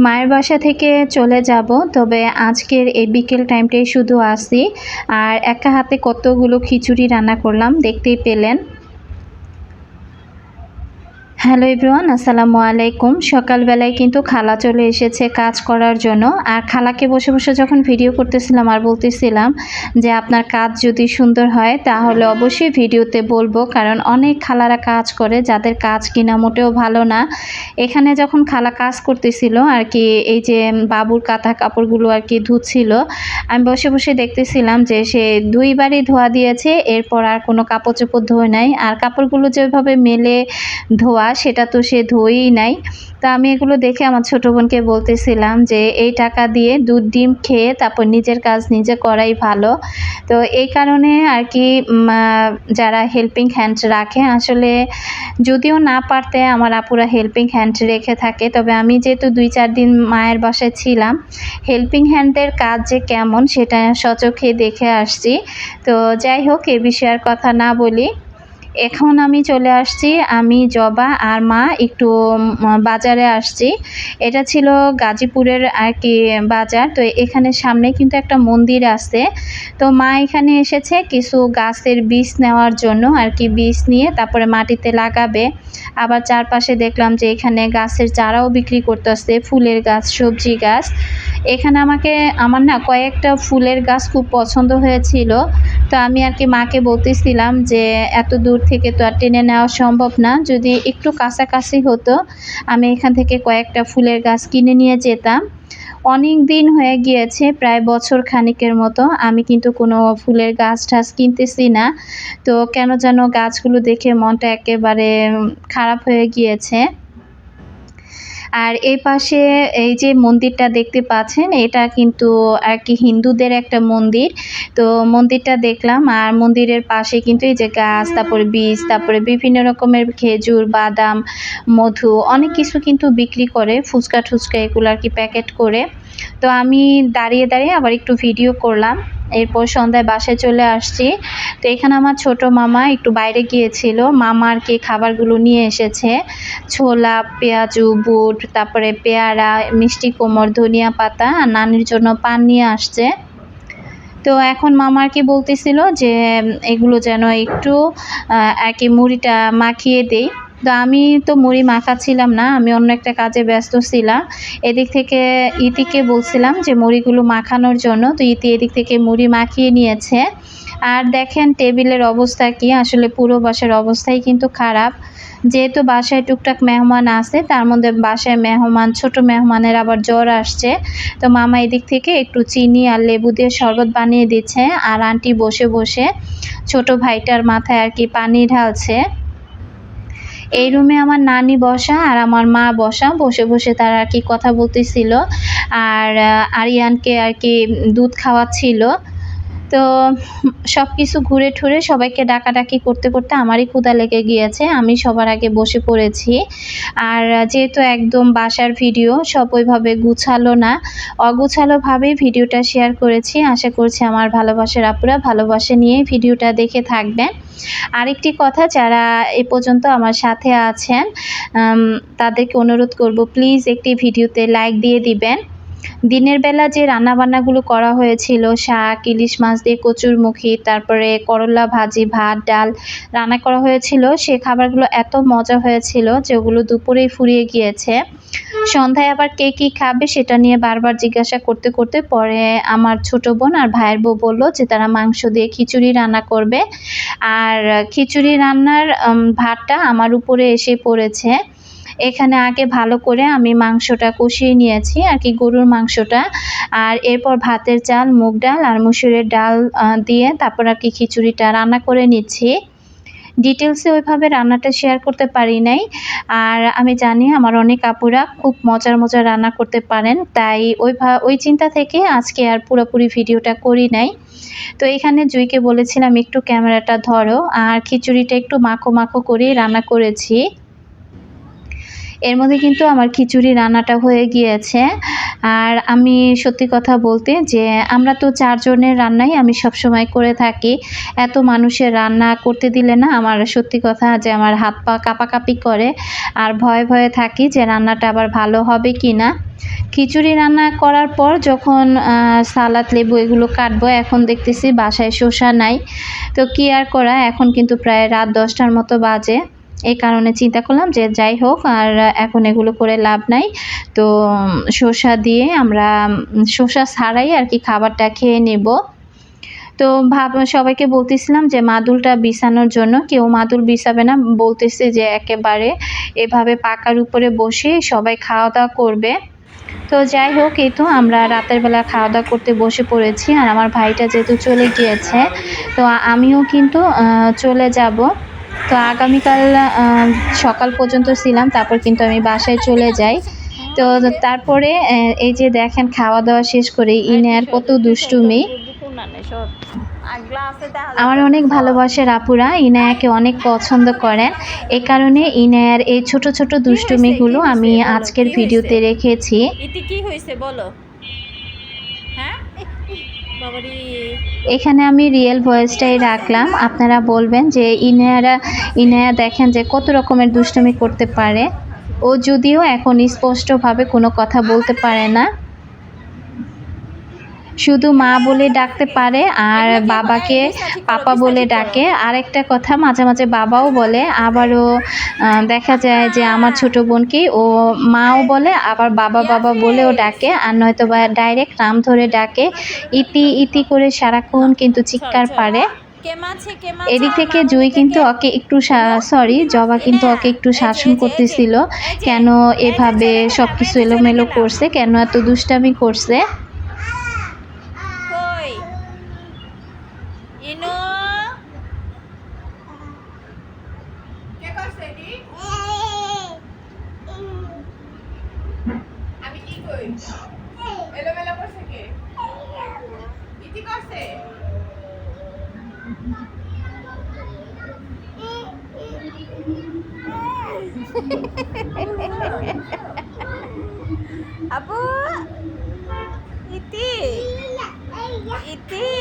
মায়ের বাসা থেকে চলে যাব, তবে আজকের এই বিকেল টাইমটাই শুধু আসি। আর একা হাতে কতগুলো খিচুড়ি রান্না করলাম, দেখতেই পেলেন। হ্যালো এভরিওয়ান, আসসালামু আলাইকুম। সকালবেলায় কিন্তু খালা চলে এসেছে কাজ করার জন্য। আর খালাকে বসে বসে যখন ভিডিও করতেছিলাম আর বলতেছিলাম যে আপনার কাজ যদি সুন্দর হয়, তাহলে অবশ্যই ভিডিওতে বলব। কারণ অনেক খালারা কাজ করে যাদের কাজ কিনা মোটেও ভালো না। এখানে যখন খালা কাজ করতেছিল, আর কি এই যে বাবুর কাঁথা কাপড়গুলো আর কি ধুচ্ছিল, আমি বসে বসে দেখতেছিলাম যে সে দুইবারই ধোয়া দিয়েছে, এরপর আর কোনো কাপড় চোপড় ধোয় নাই। আর কাপড়গুলো যেভাবে মেলে ধোয়া সেটা তো সে ধোয়ই নাই। তো আমি এগুলো দেখে আমার ছোটো বোনকে বলতেছিলাম যে, এই টাকা দিয়ে দুধ, ডিম খেয়ে তারপর নিজের কাজ নিজে করাই ভালো। তো এই কারণে আর কি যারা হেল্পিং হ্যান্ড রাখে, আসলে যদিও না পারতে আমার আপুরা হেল্পিং হ্যান্ড রেখে থাকে, তবে আমি যেহেতু দুই চার দিন মায়ের বাসায় ছিলাম হেল্পিং হ্যান্ডের কাজ যে কেমন সেটা সচক্ষে দেখে আসছি। তো যাই হোক, এ বিষয়ে আর কথা না বলি। এখন আমি চলে আসছি, আমি, জবা আর মা একটু বাজারে আসছি। এটা ছিল গাজীপুরের আর কি বাজার, তো এখানে সামনে কিন্তু একটা মন্দির আছে। তো মা এখানে এসেছে কিছু গাছের বীজ নেওয়ার জন্য আর কি, বীজ নিয়ে তারপরে মাটিতে লাগাবে। আবার চারপাশে দেখলাম যে এখানে গাছের চারাও বিক্রি করতেছে, ফুলের গাছ, সবজি গাছ। এখানে আমাকে, আমার না কয়েকটা ফুলের গাছ খুব পছন্দ হয়েছিল। তো আমি আর কি মাকে বলতেছিলাম যে এত দূর থেকে তো আর টেনে নেওয়া সম্ভব না। যদি একটু কাছাকাছি হতো, আমি এখান থেকে কয়েকটা ফুলের গাছ কিনে নিয়ে যেতাম। অনেক দিন হয়ে গিয়েছে, প্রায় বছর খানিকের মতো। আমি কিন্তু কোনো ফুলের গাছ ঠাস কিনতেছি না। তো কেন যেন গাছগুলো দেখে মনটা একেবারে খারাপ হয়ে গিয়েছে। আর এই পাশে এই যে মন্দিরটা দেখতে পাচ্ছেন, এটা কিন্তু আর কি হিন্দুদের একটা মন্দির। তো মন্দিরটা দেখলাম, আর মন্দিরের পাশে কিন্তু এই যে গাছ, তারপরে বীজ, তারপরে বিভিন্ন রকমের খেজুর, বাদাম, মধু, অনেক কিছু কিন্তু বিক্রি করে ফুচকা ঠুচকা এগুলো আর কি প্যাকেট করে। তো আমি দাঁড়িয়ে দাঁড়িয়ে আবার একটু ভিডিও করলাম। এরপর সন্ধ্যায় বাসায় চলে আসছি। তো এখানে আমার ছোট মামা একটু বাইরে গিয়েছিল। মামা আর কি খাবারগুলো নিয়ে এসেছে। ছোলা, পেঁয়াজু, বুট, তারপরে পেয়ারা, মিষ্টি কোমর, ধনিয়া পাতা আর নানির জন্য পান নিয়ে আসছে। তো এখন মামার কি বলতেছিল যে, এগুলো যেন একটু আর কি মুড়িটা মাখিয়ে দেই। তো আমি তো মুড়ি মাখাচ্ছিলাম না, আমি অন্য একটা কাজে ব্যস্ত ছিলাম। এদিক থেকে ইতিকে বলছিলাম যে মুড়িগুলো মাখানোর জন্য, তো ইতি এদিক থেকে মুড়ি মাখিয়ে নিয়েছে। আর দেখেন টেবিলের অবস্থা কি, আসলে পুরো বাসার অবস্থাই কিন্তু খারাপ। যেহেতু বাসায় টুকটাক মেহমান আছে, তার মধ্যে বাসায় মেহমান, ছোট মেহমানের আবার জ্বর আসছে। তো মামা এদিক থেকে একটু চিনি আর লেবু দিয়ে শরবত বানিয়ে দিচ্ছে, আর আন্টি বসে বসে ছোট ভাইটার মাথায় আর কি পানি ঢালছে। এই রুমে আমার নানি বসা আর আমার মা বসা। বসে বসে তারা আর কি কথা বলতেছিল। আর আরিয়ানকে আর কি দুধ খাওয়াচ্ছিল। তো সব কিছু ঘুরে ঠুরে সবাইকে ডাকাডাকি করতে করতে আমারই ক্ষুদা লেগে গিয়েছে। আমি সবার আগে বসে পড়েছি। আর যেহেতু একদম বাসার ভিডিও, সব ওইভাবে গুছালো না। অগুছালোভাবেই ভিডিওটা শেয়ার করেছি। আশা করছি আমার ভালোবাসার আপুরা ভালোবাসা নিয়ে ভিডিওটা দেখে থাকবেন। আরেকটি কথা, যারা এ পর্যন্ত আমার সাথে আছেন তাদেরকে অনুরোধ করব প্লিজ একটি ভিডিওতে লাইক দিয়ে দিবেন। দিনের বেলা যে রান্নাবান্নাগুলো করা হয়েছিল, শাক, ইলিশ মাছ দিয়ে কচুরমুখী তারপরে করলা ভাজি, ভাত, ডাল রান্না করা হয়েছিল, সে খাবারগুলো এত মজা হয়েছিল যে ওগুলো দুপুরেই ফুরিয়ে গিয়েছে। সন্ধ্যায় আবার কে কী খাবে সেটা নিয়ে বারবার জিজ্ঞাসা করতে করতে পরে আমার ছোট বোন আর ভাইয়ের বউ বলল যে তারা মাংস দিয়ে খিচুড়ি রান্না করবে। আর খিচুড়ি রান্নার ভাতটা আমার উপরে এসে পড়েছে। এখানে আগে ভালো করে আমি মাংসটা কষিয়ে নিয়েছি, আর কি গরুর মাংসটা। আর এরপর ভাতের চাল, মুগ ডাল আর মুসুরের ডাল দিয়ে তারপর আর কি খিচুড়িটা রান্না করে নিচ্ছি। ডিটেলসে ওইভাবে রান্নাটা শেয়ার করতে পারি নাই। আর আমি জানি আমার অনেক আপুরা খুব মজার মজার রান্না করতে পারেন, তাই ওই ওই চিন্তা থেকে আজকে আর পুরোপুরি ভিডিওটা করি নাই। তো এখানে জুইকে বলেছিলাম, একটু ক্যামেরাটা ধরো। আর খিচুড়িটা একটু মাখো মাখো করেই রান্না করেছি। এর মধ্যে কিন্তু আমার খিচুড়ি রান্নাটা হয়ে গিয়েছে। আর আমি সত্যি কথা বলতে যে আমরা তো চারজনের রান্নাই আমি সবসময় করে থাকি। এত মানুষের রান্না করতে দিলে না আমার সত্যি কথা যে আমার হাত পা কাঁপাকাঁপি করে। আর ভয়ে ভয়ে থাকি যে রান্নাটা আবার ভালো হবে কি না খিচুড়ি রান্না করার পর যখন সালাদ, লেবু এগুলো কাটবো, এখন দেখতেছি বাসায় শসা নাই। তো কি আর করা, এখন কিন্তু প্রায় রাত দশটার মতো বাজে। এই কারণে চিন্তা করলাম যে যাই হোক, আর এখন এগুলো করে লাভ নাই। তো শসা দিয়ে আমরা শসা ছাড়াই আর কি খাবারটা খেয়ে নেব। তো ভাব, সবাইকে বলতেছিলাম যে মাদুলটা বিছানোর জন্য, কেউ মাদুল বিছাবে না। বলতেছে যে একেবারে এভাবে পাকার উপরে বসে সবাই খাওয়া দাওয়া করবে। তো যাই হোক, এই তো আমরা রাতের বেলা খাওয়া দাওয়া করতে বসে পড়েছি, আর আমার ভাইটা যেহেতু চলে গিয়েছে, তো আমিও কিন্তু চলে যাব। তো আগামীকাল সকাল পর্যন্ত ছিলাম, তারপর কিন্তু আমি বাসায় চলে যাই। তো তারপরে এই যে দেখেন খাওয়া দাওয়া শেষ করে ইনার কত দুষ্টুমি। আমার অনেক ভালোবাসার আপুরা ইনায়াকে অনেক পছন্দ করেন। এ কারণে ইনায়ার এই ছোট ছোট দুষ্টুমিগুলো আমি আজকের ভিডিওতে রেখেছি। কি হয়েছে বলো? এখানে আমি রিয়েল ভয়েসটাই রাখলাম। আপনারা বলবেন যে ইনায়ারা, ইনায়া দেখেন যে কত রকমের দুষ্টুমি করতে পারে। ও যদিও এখন স্পষ্টভাবে কোনো কথা বলতে পারে না। শুধু মা বলে ডাকতে পারে আর বাবাকে পাপা বলে ডাকে। আরেকটা কথা মাঝে মাঝে বাবাও বলে। আবারও দেখা যায় যে আমার ছোট বোনকে ও মাও বলে আবার বাবা বাবা বলেও ডাকে আর নয়তো বা ডাইরেক্ট নাম ধরে ডাকে। ইতি ইতি করে সারাক্ষণ কিন্তু চিৎকার পারে। এদিক থেকে জুই কিন্তু ওকে একটু সরি জবা কিন্তু ওকে একটু শাসন করতেছিল। কেন এভাবে সব কিছু এলোমেলো করছে? কেন এত দুষ্টামি করছে? এলোমেলো করছে কে ইতি করছে আপু ইতি ইতি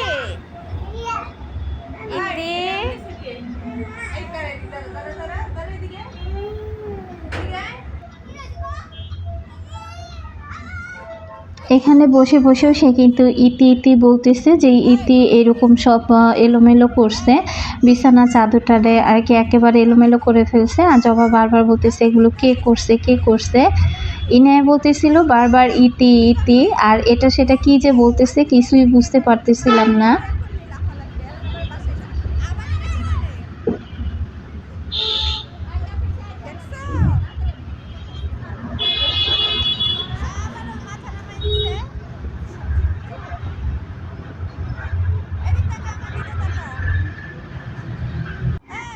এখানে বসে বসেও সে কিন্তু ইতি ইতি বলতেছে যে ইতি এরকম সব এলোমেলো করছে। বিছানা চাদরটারে আর কি একেবারে এলোমেলো করে ফেলছে আর জবা বারবার বলতেছে এগুলো কে করছে কে করছে? ইনায় বলতেছিল বারবার ইতি ইতি, আর এটা সেটা কি যে বলতেছে কিছুই বুঝতে পারতেছিলাম না।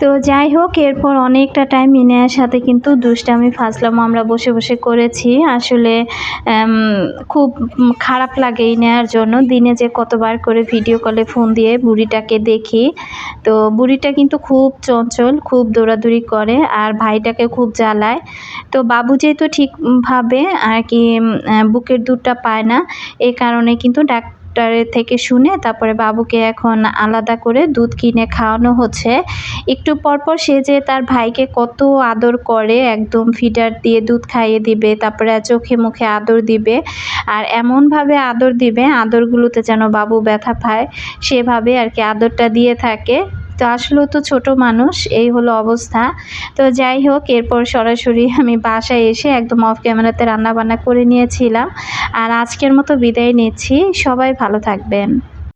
তো যাই হোক, এরপর অনেকটা টাইম ইনায়ার সাথে কিন্তু দুষ্টামি, ফাজলামো আমরা বসে বসে করেছি। আসলে খুব খারাপ লাগে ইনায়ার জন্য। দিনে যে কতবার করে ভিডিও কলে ফোন দিয়ে বুড়িটাকে দেখি, তো বুড়িটা কিন্তু খুব চঞ্চল, খুব দৌড়াদৌড়ি করে আর ভাইটাকে খুব জ্বালায়। তো বাবু যেহেতু ঠিকভাবে আর কি বুকের দুধটা পায় না এই কারণে কিন্তু ডাক ডক্টরের থেকে শুনে তারপরে বাবুকে এখন আলাদা করে দুধ কিনে খাওয়ানো হচ্ছে। একটু পরপর সে যে তার ভাইকে কত আদর করে, একদম ফিডার দিয়ে দুধ খাইয়ে দিবে, তারপরে চোখে মুখে আদর দিবে, আর এমনভাবে আদর দিবে, আদরগুলোতে যেন বাবু ব্যথা পায়, সেভাবে আর কি আদরটা দিয়ে থাকে। তো আসলেও তো ছোট মানুষ, এই হলো অবস্থা। তো যাই হোক, এরপর সরাসরি আমি বাসায় এসে একদম অফ ক্যামেরাতে রান্নাবান্না করে নিয়েছিলাম। আর আজকের মতো বিদায় নিচ্ছি। সবাই ভালো থাকবেন।